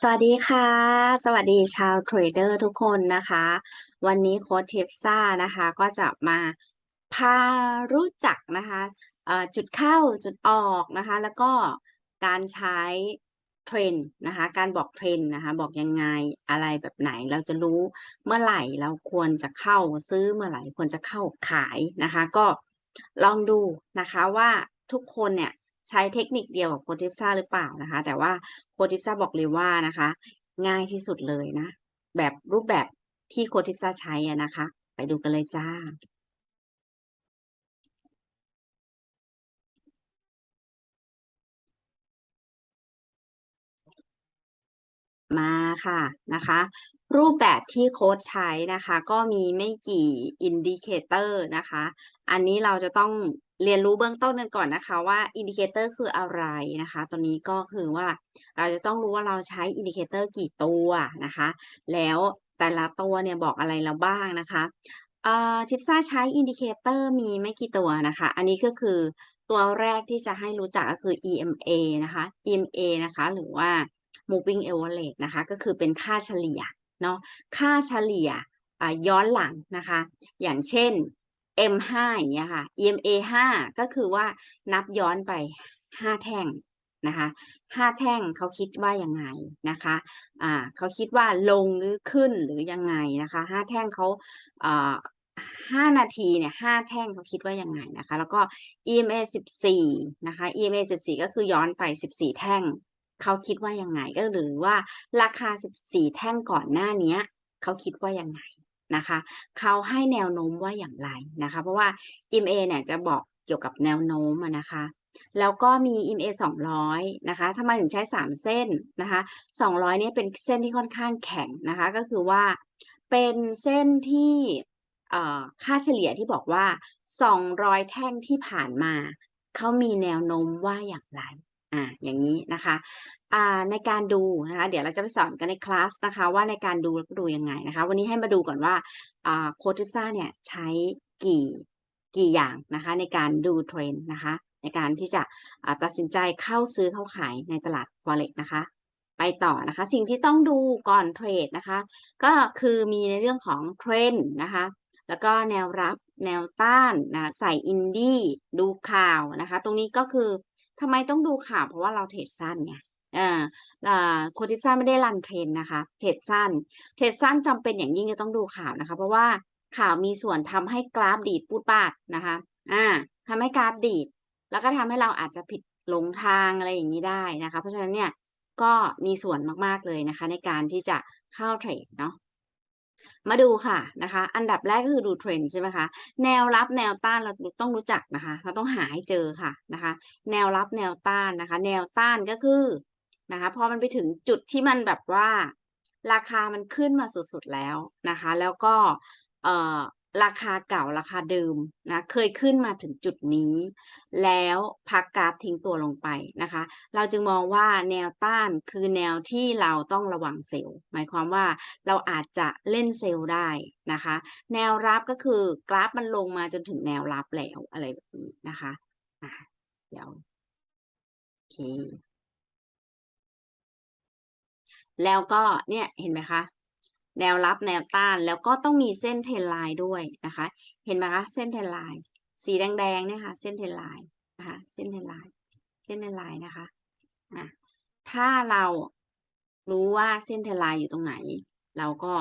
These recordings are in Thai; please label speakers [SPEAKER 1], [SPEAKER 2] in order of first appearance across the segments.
[SPEAKER 1] สวัสดีค่ะ สวัสดีชาวเทรดเดอร์ทุกคนนะคะ วันนี้โค้ชเทปซ่านะคะก็จะมาพารู้จักนะคะจุดเข้าจุดออกนะคะ แล้วก็การใช้เทรนด์นะคะ การบอกเทรนด์นะคะ บอกยังไงอะไรแบบไหน เราจะรู้เมื่อไหร่เราควรจะเข้าซื้อเมื่อไหร่ควรจะเข้าขายนะคะ ก็ลองดูนะคะว่าทุกคนเนี่ย ใช้เทคนิคเดียวกับโคทิฟซ่าหรือเปล่านะคะ แต่ว่าโคทิฟซ่าบอกเลยว่านะคะ ง่ายที่สุดเลยนะ แบบรูปแบบที่โคทิฟซ่าใช้นะคะ ไปดูกันเลยจ้ามาค่ะนะคะ รูปแบบที่โค้ชใช้นะคะ ก็มีไม่กี่อินดิเคเตอร์นะคะ อันนี้เราจะต้อง เรียนรู้เบื้องต้นกันก่อนนะคะว่าอินดิเคเตอร์คืออะไรนะคะ ตัวนี้ก็คือว่าเราจะต้องรู้ว่าเราใช้อินดิเคเตอร์กี่ตัวนะคะ แล้วแต่ละตัวเนี่ยบอกอะไรเราบ้างนะคะทิปซ่าใช้อินดิเคเตอร์มีไม่กี่ตัวนะคะ อันนี้ก็คือตัวแรกที่จะให้รู้จักก็คือ EMA นะคะ EMA นะคะ หรือว่า moving average นะคะ ก็คือเป็นค่าเฉลี่ยเนาะค่าเฉลี่ยย้อนหลังนะคะ อย่างเช่น M5 อย่างเงี้ยค่ะ EMA 5ก็คือว่านับย้อนไป5แท่งนะคะ5แท่งเขาคิดว่ายังไงนะคะอ่าเขาคิดว่าลงหรือขึ้นหรือยังไงนะคะ5แท่งเขาอ่า5นาทีเนี่ย5แท่งเขาคิดว่ายังไงนะคะ แล้วก็ EMA 14นะคะ EMA 14ก็คือย้อนไป14แท่งเขาคิดว่ายังไงก็หรือว่าราคา14แท่งก่อนหน้านี้เขาคิดว่ายังไง นะคะเขาให้แนวโน้มว่าอย่างไรนะคะ เพราะว่า EMA เนี่ยจะบอกเกี่ยวกับแนวโน้มนะคะ แล้วก็มี EMA 200 นะคะทำไมถึงใช้ 3 เส้นนะคะ 200เนี่ยเป็นเส้นที่ค่อนข้างแข็งนะคะ ก็คือว่าเป็นเส้นที่ค่าเฉลี่ยที่บอกว่า 200 แท่งที่ผ่านมา เขามีแนวโน้มว่าอย่างไร อ่าอย่างนี้นะคะอ่าในการดูนะคะ เดี๋ยวเราจะไปสอนกันในคลาสนะคะ ว่าในการดูแล้วดูยังไงนะคะ วันนี้ให้มาดูก่อนว่าอ่าโค้ดทิปซ่าเนี่ยใช้กี่กี่อย่างนะคะ ในการดูเทรนด์นะคะ ในการที่จะตัดสินใจเข้าซื้อเข้าขายในตลาด forex นะคะไปต่อนะคะ สิ่งที่ต้องดูก่อนเทรดนะคะ ก็คือมีในเรื่องของเทรนด์นะคะ แล้วก็แนวรับแนวต้านนะใส่อินดี้ดูข่าวนะคะ ตรงนี้ก็คือ ทำไมต้องดูข่าวเพราะว่าเราเทรดสั้นไงอ่าโคทิปซ่าไม่ได้รันเทรนนะคะ เทรดสั้น เทรดสั้นจำเป็นอย่างยิ่งจะต้องดูข่าวนะคะ เพราะว่าข่าวมีส่วนทำให้กราฟดีดปูดปาดนะคะ อ่าทำให้กราฟดีด แล้วก็ทำให้เราอาจจะผิดหลงทางอะไรอย่างนี้ได้นะคะ เพราะฉะนั้นเนี่ยก็มีส่วนมาก ๆ เลยนะคะ ในการที่จะเข้าเทรดเนาะ มาดูค่ะนะคะ อันดับแรกก็คือดูเทรนด์ใช่ไหมคะแนวรับแนวต้านเราต้องรู้จักนะคะ เราต้องหาให้เจอค่ะนะคะ แนวรับแนวต้านนะคะ แนวต้านก็คือนะคะพอมันไปถึงจุดที่มันแบบว่า ราคามันขึ้นมาสุดๆแล้วนะคะ แล้วก็เอ่อ ราคาเก่าราคาเดิมนะเคยขึ้นมาถึงจุดนี้ แล้วพักกราฟทิ้งตัวลงไปนะคะ เราจึงมองว่าแนวต้านคือแนวที่เราต้องระวังเซลล์หมายความว่าเราอาจจะเล่นเซลล์ได้นะคะ แนวรับก็คือกราฟมันลงมาจนถึงแนวรับแล้วอะไรแบบนี้นะคะะเดี๋ยวโอเคแล้วก็เนี่ยเห็นไหมคะ แนวรับแนวต้านแล้วก็ต้องมีเส้นเทนไลน์ด้วยนะคะ เห็นไหมคะเส้นเทนไลน์สีแดงๆเนี่ยค่ะ เส้นเทนไลน์นะคะเส้นเทนไลน์เส้นเทนไลน์นะคะอะถ้าเรารู้ว่าเส้นเทนไลน์อยู่ตรงไหน เราก็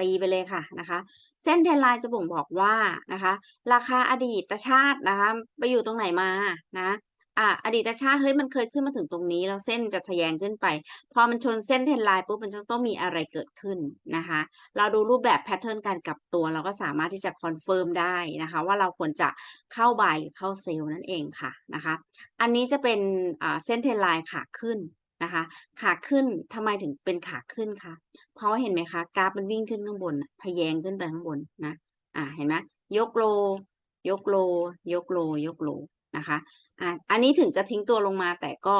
[SPEAKER 1] ตีไปเลยค่ะนะคะ เส้นเทนไลน์จะบ่งบอกว่านะคะ ราคาอดีตชาตินะคะ ไปอยู่ตรงไหนมานะ อะอดีตชาติเฮ้ยมันเคยขึ้นมาถึงตรงนี้ แล้วเส้นจะทะแยงขึ้นไป พอมันชนเส้นเทนไลน์ปุ๊บมันจะต้องมีอะไรเกิดขึ้นนะคะ เราดูรูปแบบแพทเทิร์นการกลับตัว เราก็สามารถที่จะคอนเฟิร์มได้นะคะ ว่าเราควรจะเข้าบายหรือเข้าเซลล์นั่นเองค่ะนะคะ อันนี้จะเป็นเส้นเทนไลน์ขาขึ้นนะคะขาขึ้นทำไมถึงเป็นขาขึ้นคะเพราะเห็นไหมคะกราฟมันวิ่งขึ้นข้างบนทะแยงขึ้นไปข้างบนนะอ่าเห็นไหมยกโล ยกโล ยกโล ยกโล นะคะอะอันนี้ถึงจะทิ้งตัวลงมาแต่ก็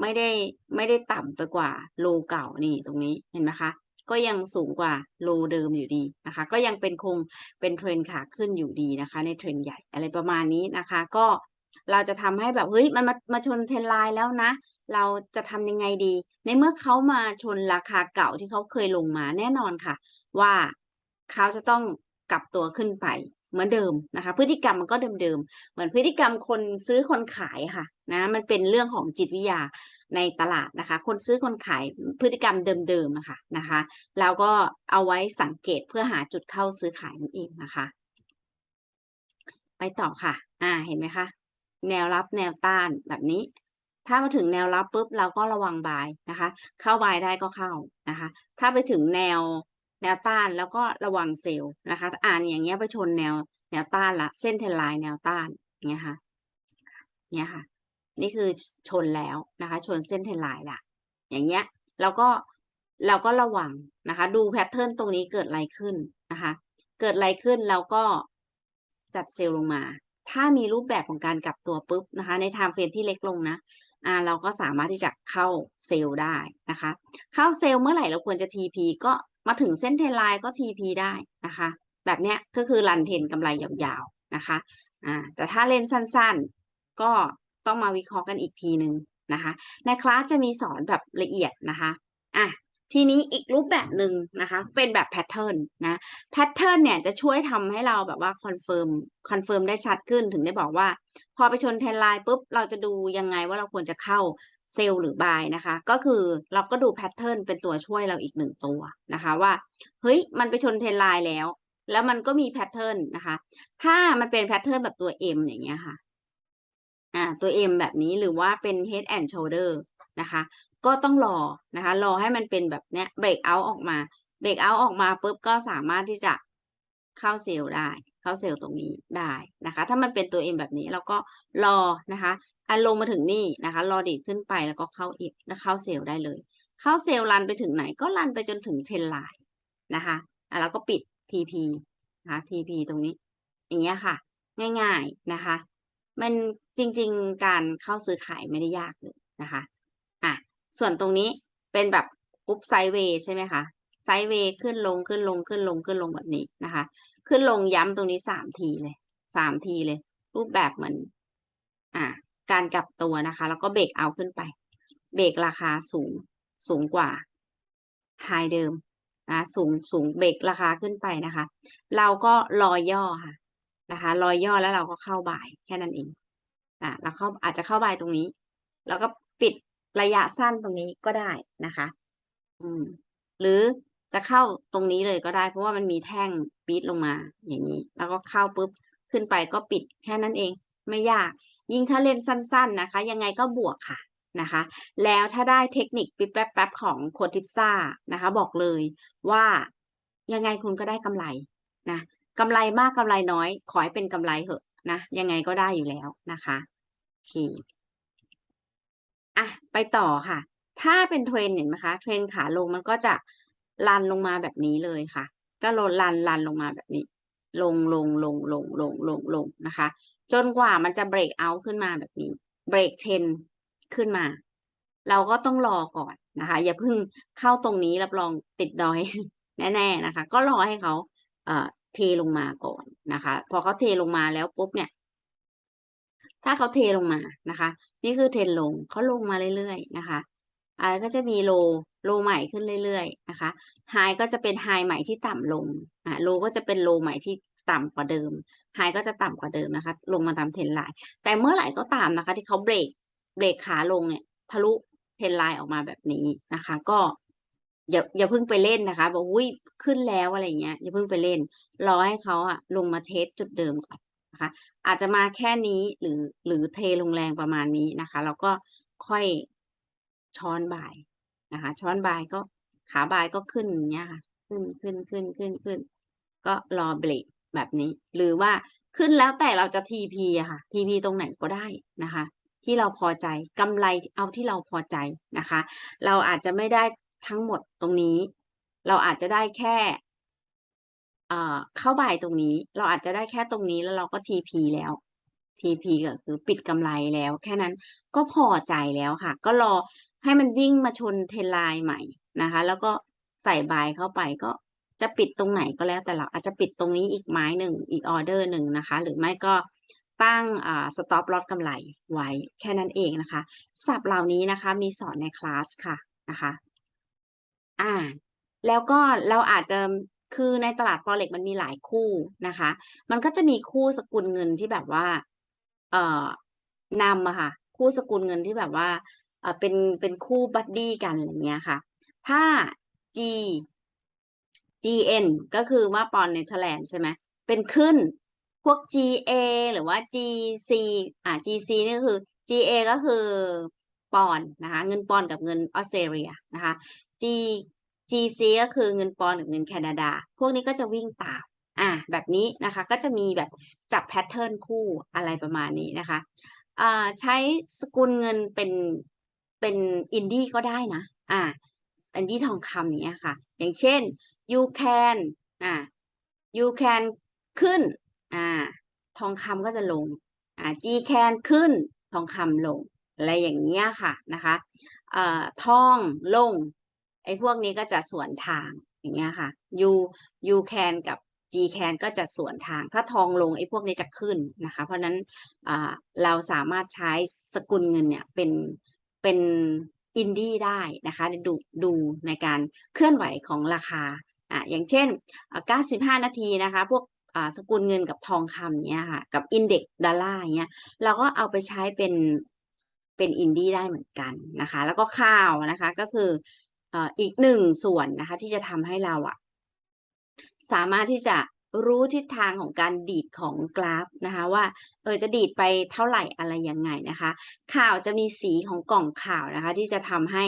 [SPEAKER 1] ไม่ได้ไม่ได้ต่ำไปกว่าโลเก่านี่ตรงนี้เห็นไหมคะ ก็ยังสูงกว่าโลเดิมอยู่ดีนะคะ ก็ยังเป็นคงเป็นเทรนขาขึ้นอยู่ดีนะคะ ในเทรนใหญ่อะไรประมาณนี้นะคะ ก็เราจะทำให้แบบเฮ้ยมันมามาชนเทรนไลน์แล้วนะ เราจะทำยังไงดี ในเมื่อเขามาชนราคาเก่าที่เขาเคยลงมาแน่นอนค่ะ ว่าเขาจะต้องกลับตัวขึ้นไป เหมือนเดิมนะคะ พฤติกรรมมันก็เดิมๆเหมือนพฤติกรรมคนซื้อคนขายค่ะนะมันเป็นเรื่องของจิตวิทยาในตลาดนะคะ คนซื้อคนขายพฤติกรรมเดิมๆอะค่ะนะคะแล้วก็เอาไว้สังเกตเพื่อหาจุดเข้าซื้อขายนั่นเองนะคะ ไปต่อค่ะ อ่าเห็นไหมคะแนวรับแนวต้านแบบนี้ ถ้ามาถึงแนวรับปุ๊บเราก็ระวังบายนะคะ เข้าบายได้ก็เข้านะคะ ถ้าไปถึงแนว แนวต้านแล้วก็ระวังเซลล์นะคะ อ่านอย่างเงี้ยไปชนแนวแนวต้านละ เส้นเทนไลน์แนวต้านเงี้ยค่ะเงี้ยค่ะ นี่คือชนแล้วนะคะ ชนเส้นเทนไลน์ละอย่างเงี้ยเราก็เราก็ระวังนะคะ ดูแพทเทิร์นตรงนี้เกิดอะไรขึ้นนะคะ เกิดอะไรขึ้นเราก็จัดเซลล์ลงมา ถ้ามีรูปแบบของการกลับตัวปุ๊บนะคะ ในไทม์เฟรมที่เล็กลงนะอ่าเราก็สามารถที่จะเข้าเซลล์ได้นะคะ เข้าเซลล์เมื่อไหร่เราควรจะ TP ก็ มาถึงเส้นเทรนไลน์ก็ TP ได้นะคะ แบบเนี้ยก็คือรันเทรนกำไรยาวๆนะคะอ่าแต่ถ้าเล่นสั้นๆ ก็ต้องมาวิเคราะห์กันอีกทีหนึ่งนะคะ ในคลาสจะมีสอนแบบละเอียดนะคะอะทีนี้อีกรูปแบบหนึ่งนะคะ เป็นแบบแพทเทิร์นนะแพทเทิร์นเนี่ยจะช่วยทำให้เราแบบว่าคอนเฟิร์มคอนเฟิร์มได้ชัดขึ้นถึงได้บอกว่า พอไปชนเทรนไลน์ปุ๊บ เราจะดูยังไงว่าเราควรจะเข้า เซลล์หรือบายนะคะ ก็คือเราก็ดูแพทเทิร์นเป็นตัวช่วยเราอีกหนึ่งตัวนะคะว่า เฮ้ย มันไปชนเทรนไลน์แล้ว แล้วมันก็มีแพทเทิร์นนะคะ ถ้ามันเป็นแพทเทิร์นแบบตัว M อย่างเงี้ยค่ะอ่าตัว M แบบนี้หรือว่าเป็น head and shoulder นะคะ ก็ต้องรอนะคะ รอให้มันเป็นแบบเนี้ย break out ออกมา break out ออกมาปุ๊บก็สามารถที่จะเข้าเซลล์ได้เข้าเซลล์ตรงนี้ได้นะคะ ถ้ามันเป็นตัว M แบบนี้เราก็รอนะคะ อันลงมาถึงนี่นะคะรอดีดขึ้นไปแล้วก็เข้า F แล้วเข้าเซลล์ได้เลย เข้าเซลล์รันไปถึงไหนก็รันไปจนถึงเทนไลน์นะคะอะแล้วก็ปิด TP นะคะ TP ตรงนี้ อย่างเงี้ยค่ะ ง่ายๆนะคะ มันจริงๆการเข้าซื้อขายไม่ได้ยากเลยนะคะอะส่วนตรงนี้เป็นแบบกรุ๊ปไซด์เวย์ใช่ไหมคะไซด์เวย์ขึ้นลงขึ้นลงขึ้นลงขึ้นลงแบบนี้นะคะ ขึ้นลงย้ำตรงนี้สามทีเลยสามทีเลย รูปแบบเหมือน การกลับตัวนะคะ แล้วก็เบรกเอาขึ้นไป เบรกราคาสูงสูงกว่าไฮเดิมนะสูงสูงเบรกราคาขึ้นไปนะคะ เราก็รอย่อค่ะนะคะรอย่อแล้วเราก็เข้าบ่ายแค่นั้นเองอ่าแล้วเข้าอาจจะเข้าบ่ายตรงนี้ แล้วก็ปิดระยะสั้นตรงนี้ก็ได้นะคะ อืม หรือจะเข้าตรงนี้เลยก็ได้ เพราะว่ามันมีแท่งปีดลงมาอย่างนี้ แล้วก็เข้าปุ๊บขึ้นไปก็ปิดแค่นั้นเอง ไม่ยาก ยิ่งถ้าเล่นสั้นๆนะคะ ยังไงก็บวกค่ะนะคะ แล้วถ้าได้เทคนิคปิ๊บแป๊บๆของโคทิปซ่านะคะ บอกเลยว่ายังไงคุณก็ได้กำไรนะกำไรมากกำไรน้อย ขอให้เป็นกำไรเหอะนะยังไงก็ได้อยู่แล้วนะคะโอเคอะไปต่อค่ะ ถ้าเป็นเทรนเห็นไหมคะเทรนขาลงมันก็จะลันลงมาแบบนี้เลยค่ะ ก็ลนลันลันลงมาแบบนี้ ลงลงลงลงลงลงลงนะคะ จนกว่ามันจะเบรกเอาขึ้นมาแบบนี้เบรกเทนขึ้นมา เราก็ต้องรอก่อนนะคะ อย่าเพิ่งเข้าตรงนี้รับรองติดดอยแน่ๆนะคะ ก็รอให้เขาเอ่อเทลงมาก่อนนะคะ พอเขาเทลงมาแล้วปุ๊บเนี่ย ถ้าเขาเทลงมานะคะ นี่คือเทนลงเขาลงมาเรื่อยๆนะคะอ่าก็จะมีโล โลใหม่ขึ้นเรื่อยๆนะคะไฮก็จะเป็นไฮใหม่ที่ต่ำลงอ่าโลก็จะเป็นโลใหม่ที่ต่ำกว่าเดิมไฮก็จะต่ำกว่าเดิมนะคะ ลงมาตามเทรนไลน์แต่เมื่อไหร่ก็ตามนะคะ ที่เขาเบรกเบรกขาลงเนี่ยทะลุเทรนไลน์ออกมาแบบนี้นะคะ ก็อย่าอย่าเพิ่งไปเล่นนะคะ บอกอุ้ยขึ้นแล้วอะไรเงี้ยอย่าเพิ่งไปเล่น รอให้เขาอะลงมาเทสจุดเดิมก่อนนะคะ อาจจะมาแค่นี้หรือหรือเทลงแรงประมาณนี้นะคะ แล้วก็ค่อยช้อนบ่าย นะคะ ช้อนบายก็ขาบายก็ขึ้นเงี้ยค่ะ ขึ้นขึ้นขึ้นขึ้นขึ้น ก็รอเบรกแบบนี้ หรือว่าขึ้นแล้วแต่เราจะ TP อะค่ะ TP ตรงไหนก็ได้นะคะ ที่เราพอใจกำไรเอาที่เราพอใจนะคะ เราอาจจะไม่ได้ทั้งหมดตรงนี้ เราอาจจะได้แค่เอ่อเข้าบ่ายตรงนี้ เราอาจจะได้แค่ตรงนี้แล้วเราก็ TP แล้ว TP ก็คือปิดกำไรแล้ว แค่นั้นก็พอใจแล้วค่ะ ก็รอ ให้มันวิ่งมาชนเทนไลน์ใหม่นะคะ แล้วก็ใส่บายเข้าไปก็จะปิดตรงไหนก็แล้วแต่เราอาจจะปิดตรงนี้อีกไม้หนึ่งอีกออเดอร์หนึ่งนะคะ หรือไม่ก็ตั้งอ่า stop loss กำไรไว้แค่นั้นเองนะคะศัพท์เหล่านี้นะคะมีสอนในคลาสค่ะนะคะอ่าแล้วก็เราอาจจะคือในตลาด forex มันมีหลายคู่นะคะ มันก็จะมีคู่สกุลเงินที่แบบว่า เอ่อนำอะค่ะ คู่สกุลเงินที่แบบว่า เอ่อเป็นเป็นคู่บัดดี้กันอะไรเงี้ยค่ะ ถ้า G GN ก็คือว่าปอนเนเธอร์แลนด์ใช่ไหมเป็นขึ้นพวก GA หรือว่า GC อ่า GC นี่ก็คือ GA ก็คือปอนนะคะเงินปอนกับเงินออสเตรเลียนะคะ G GC ก็คือเงินปอนกับเงินแคนาดา พวกนี้ก็จะวิ่งตามอ่าแบบนี้นะคะก็จะมีแบบจับแพทเทิร์นคู่อะไรประมาณนี้นะคะอ่าใช้สกุลเงินเป็น เป็นอินดี้ก็ได้นะ อ่าอินดี้ทองคำอย่างเงี้ยค่ะ อย่างเช่น you can อ่า you can ขึ้น อ่า ทองคำก็จะลง อ่า G can ขึ้น ทองคำลง อะไรอย่างเงี้ยค่ะนะคะเอ่อทองลง ไอ้พวกนี้ก็จะสวนทางอย่างเงี้ยค่ะ you you can กับ G can ก็จะสวนทาง ถ้าทองลงไอ้พวกนี้จะขึ้นนะคะ เพราะฉะนั้นอ่าเราสามารถใช้สกุลเงินเนี่ยเป็น เป็นอินดี้ได้นะคะดูดูในการเคลื่อนไหวของราคาอ่าอย่างเช่น 95 นาทีนะคะพวกสกุลเงินกับทองคำเนี้ยค่ะกับอินเด็กดอลลาร์เนี้ยเราก็เอาไปใช้เป็นเป็นอินดี้ได้เหมือนกันนะคะแล้วก็ข้าวนะคะก็คืออ่ออีกหนึ่งส่วนนะคะที่จะทำให้เราอะสามารถที่จะ รู้ทิศทางของการดีดของกราฟนะคะว่าเออจะดีดไปเท่าไหร่อะไรยังไงนะคะ ข่าวจะมีสีของกล่องข่าวนะคะ ที่จะทำให้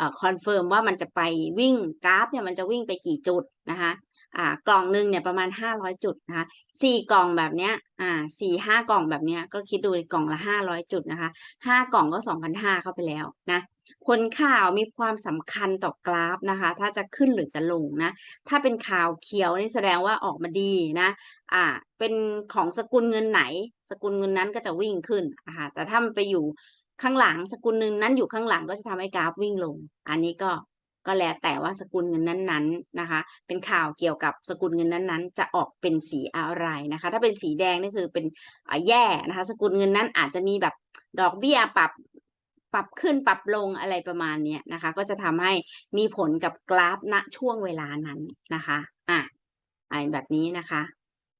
[SPEAKER 1] อ่อคอนเฟิร์มว่ามันจะไปวิ่งกราฟเนี่ยมันจะวิ่งไปกี่จุดนะคะอ่ากล่องหนึ่งเนี่ยประมาณ 500 จุดนะคะสี่กล่องแบบเนี้ยอ่าสี่ห้ากล่องแบบเนี้ยก็คิดดูกล่องละ 500 จุดนะคะห้ากล่องก็ 2,500เข้าไปแล้วนะ ผลข่าวมีความสำคัญต่อกราฟนะคะ ถ้าจะขึ้นหรือจะลงนะ ถ้าเป็นข่าวเขียวนี่แสดงว่าออกมาดีนะ อ่า เป็นของสกุลเงินไหน สกุลเงินนั้นก็จะวิ่งขึ้นอ่าแต่ถ้ามันไปอยู่ข้างหลังสกุลเงินนั้นอยู่ข้างหลังก็จะทำให้กราฟวิ่งลง อันนี้ก็ก็แล้วแต่ว่าสกุลเงินนั้นๆนะคะ เป็นข่าวเกี่ยวกับสกุลเงินนั้นๆ จะออกเป็นสีอะไรนะคะ ถ้าเป็นสีแดงนี่คือเป็นแย่นะคะ สกุลเงินนั้นอาจจะมีแบบดอกเบี้ยปรับ ปรับขึ้นปรับลงอะไรประมาณนี้นะคะ ก็จะทำให้มีผลกับกราฟณช่วงเวลานั้นนะคะอะอ่าแบบนี้นะคะ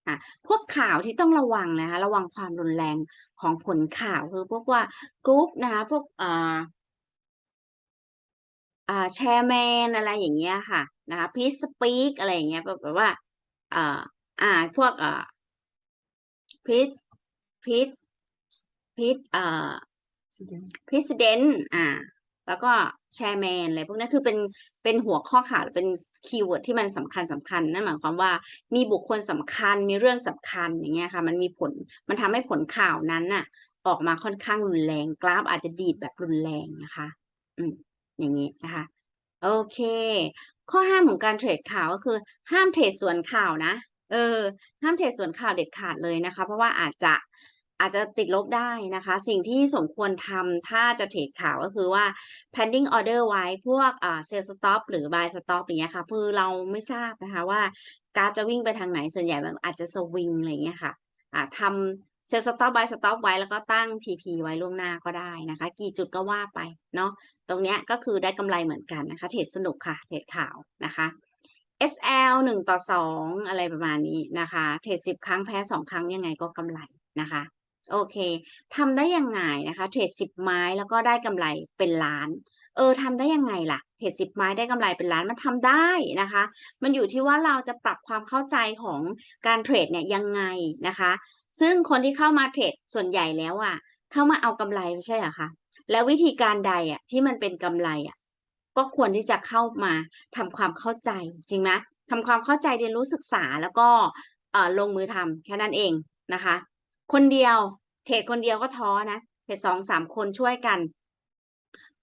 [SPEAKER 1] อะพวกข่าวที่ต้องระวังนะคะ ระวังความรุนแรงของผลข่าวคือพวกว่ากรุ๊ปนะคะพวกอ่าอ่าแชร์แมนอะไรอย่างเงี้ยค่ะนะคะพีสปีกอะไรอย่างเงี้ยแบบว่าอ่าอ่าพวกอ่าพีซพีซพีซอ่า president อ่า แล้วก็แชร์แมนอะไรพวกนี้คือเป็นเป็นหัวข้อข่าวเป็นคีย์เวิร์ดที่มันสำคัญสำคัญนั่นหมายความว่ามีบุคคลสำคัญมีเรื่องสำคัญอย่างเงี้ยค่ะ มันมีผลมันทำให้ผลข่าวนั้นน่ะ ออกมาค่อนข้างรุนแรงกราฟอาจจะดีดแบบรุนแรงนะคะ อืมอย่างนี้นะคะ โอเค ข้อห้ามของการเทรดข่าวก็คือ ห้ามเทรดส่วนข่าวนะเออห้ามเทรดส่วนข่าวเด็ดขาดเลยนะคะ เพราะว่าอาจจะ อาจจะติดลบได้นะคะ สิ่งที่สมควรทำถ้าจะเทรดข่าวก็คือว่า pending order ไว้พวกอ่า sell stop หรือ buy stop อย่างเงี้ยค่ะคือเราไม่ทราบนะคะว่ากราฟจะวิ่งไปทางไหนส่วนใหญ่มันอาจจะสวิงอะไรเงี้ยค่ะอ่าทำ sell stop buy stop ไว้แล้วก็ตั้ง TP ไว้ล่วงหน้าก็ได้นะคะ กี่จุดก็ว่าไปเนาะตรงเนี้ยก็คือได้กำไรเหมือนกันนะคะเทรดสนุกค่ะเทรดข่าวนะคะ SL หนึ่งต่อสองอะไรประมาณนี้นะคะ เทรดสิบครั้งแพ้สองครั้งยังไงก็กำไรนะคะ โอเคทำได้ยังไงนะคะ เทรดสิบไม้แล้วก็ได้กำไรเป็นล้าน เออทำได้ยังไงล่ะเทรดสิบไม้ได้กำไรเป็นล้านมันทำได้นะคะ มันอยู่ที่ว่าเราจะปรับความเข้าใจของการเทรดเนี่ยยังไงนะคะ ซึ่งคนที่เข้ามาเทรดส่วนใหญ่แล้วอะ เข้ามาเอากำไรไม่ใช่เหรอคะแล้ววิธีการใดอะที่มันเป็นกำไรอะก็ควรที่จะเข้ามาทำความเข้าใจจริงไหมทำความเข้าใจเรียนรู้ศึกษาแล้วก็เออลงมือทำแค่นั้นเองนะคะ คนเดียว เทรดคนเดียวก็ท้อนะเทรดสองสามคนช่วยกัน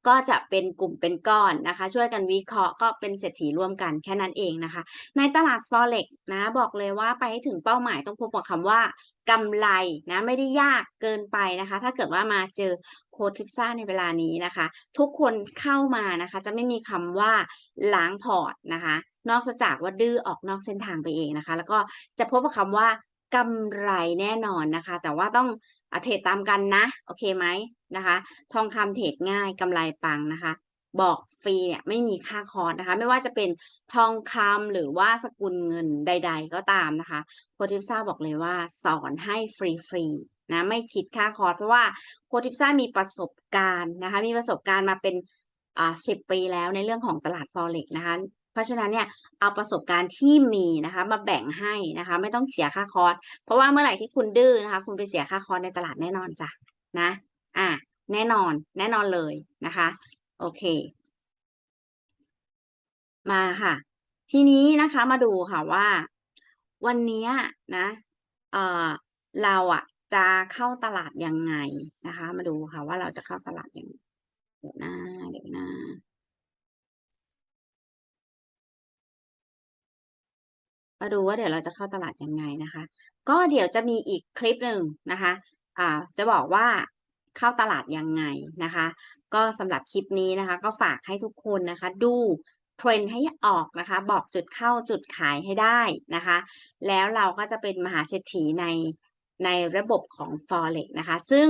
[SPEAKER 1] ก็จะเป็นกลุ่มเป็นก้อนนะคะ ช่วยกันวิเคราะห์ก็เป็นเศรษฐีร่วมกันแค่นั้นเองนะคะ ในตลาด forex นะบอกเลยว่าไปให้ถึงเป้าหมายต้องพบกับคำว่ากำไรนะไม่ได้ยากเกินไปนะคะ ถ้าเกิดว่ามาเจอโคทิปซ่าในเวลานี้นะคะ ทุกคนเข้ามานะคะ จะไม่มีคำว่าล้างพอร์ตนะคะ นอกจากว่าดื้อออกนอกเส้นทางไปเองนะคะ แล้วก็จะพบกับคำว่า กำไรแน่นอนนะคะ แต่ว่าต้องอเทรดตามกันนะ โอเคไหมนะคะ ทองคำเทรดง่ายกำไรปังนะคะ บอกฟรีเนี่ยไม่มีค่าคอร์สนะคะ ไม่ว่าจะเป็นทองคำหรือว่าสกุลเงินใด ๆ ก็ตามนะคะโคทิปซ่าบอกเลยว่าสอนให้ฟรีๆนะไม่คิดค่าคอร์สเพราะว่าโคทิปซ่ามีประสบการณ์นะคะ มีประสบการณ์มาเป็นอ่าสิบปีแล้วในเรื่องของตลาด forex นะคะ เพราะฉะนั้นเนี่ยเอาประสบการณ์ที่มีนะคะมาแบ่งให้นะคะ ไม่ต้องเสียค่าคอร์สเพราะว่าเมื่อไหร่ที่คุณดื้อนะคะ คุณไปเสียค่าคอร์สในตลาดแน่นอนจ้ะนะอะแน่นอนแน่นอนเลยนะคะ โอเค มาค่ะ ทีนี้นะคะมาดูค่ะว่า วันนี้นะเออเราอะจะเข้าตลาดยังไงนะคะ มาดูค่ะว่าเราจะเข้าตลาดยังไงเดี๋ยวนะเดี๋ยวนะ มาดูว่าเดี๋ยวเราจะเข้าตลาดยังไงนะคะ ก็เดี๋ยวจะมีอีกคลิปหนึ่งนะคะอ่าจะบอกว่าเข้าตลาดยังไงนะคะ ก็สำหรับคลิปนี้นะคะ ก็ฝากให้ทุกคนนะคะ ดูเทรนให้ออกนะคะ บอกจุดเข้าจุดขายให้ได้นะคะ แล้วเราก็จะเป็นมหาเศรษฐีในในระบบของ forex นะคะ ซึ่ง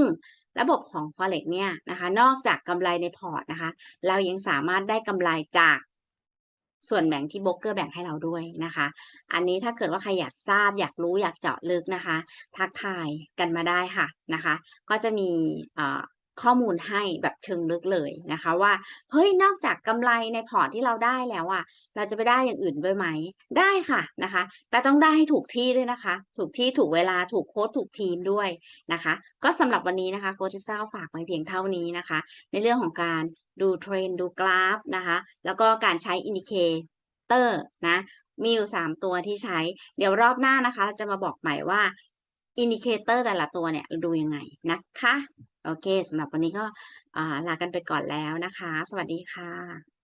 [SPEAKER 1] ระบบของ forex เนี่ยนะคะ นอกจากกำไรในพอร์ตนะคะ เรายังสามารถได้กำไรจาก ส่วนแบ่งที่โบรกเกอร์แบ่งให้เราด้วยนะคะ อันนี้ถ้าเกิดว่าใครอยากทราบ อยากรู้อยากเจาะลึกนะคะ ทักทายกันมาได้ค่ะนะคะ ก็จะมีข้อมูลให้แบบเชิงลึกเลยนะคะว่าเฮ้ยนอกจากกำไรในพอร์ตที่เราได้แล้วอะเราจะไปได้อย่างอื่นด้วยไหม ได้ค่ะนะคะ แต่ต้องได้ให้ถูกที่ด้วยนะคะ ถูกที่ถูกเวลาถูกโค้ดถูกทีมด้วยนะคะ ก็สำหรับวันนี้นะคะโค้ชทิปซ่าก็ฝากไว้เพียงเท่านี้นะคะ ในเรื่องของการ ดูเทรนด์ดูกราฟนะคะ แล้วก็การใช้อินดิเคเตอร์นะมีอยู่สามตัวที่ใช้ เดี๋ยวรอบหน้านะคะ เราจะมาบอกใหม่ว่าอินดิเคเตอร์แต่ละตัวเนี่ยเราดูยังไงนะคะ โอเคสำหรับวันนี้ก็ลากันไปก่อนแล้วนะคะ สวัสดีค่ะ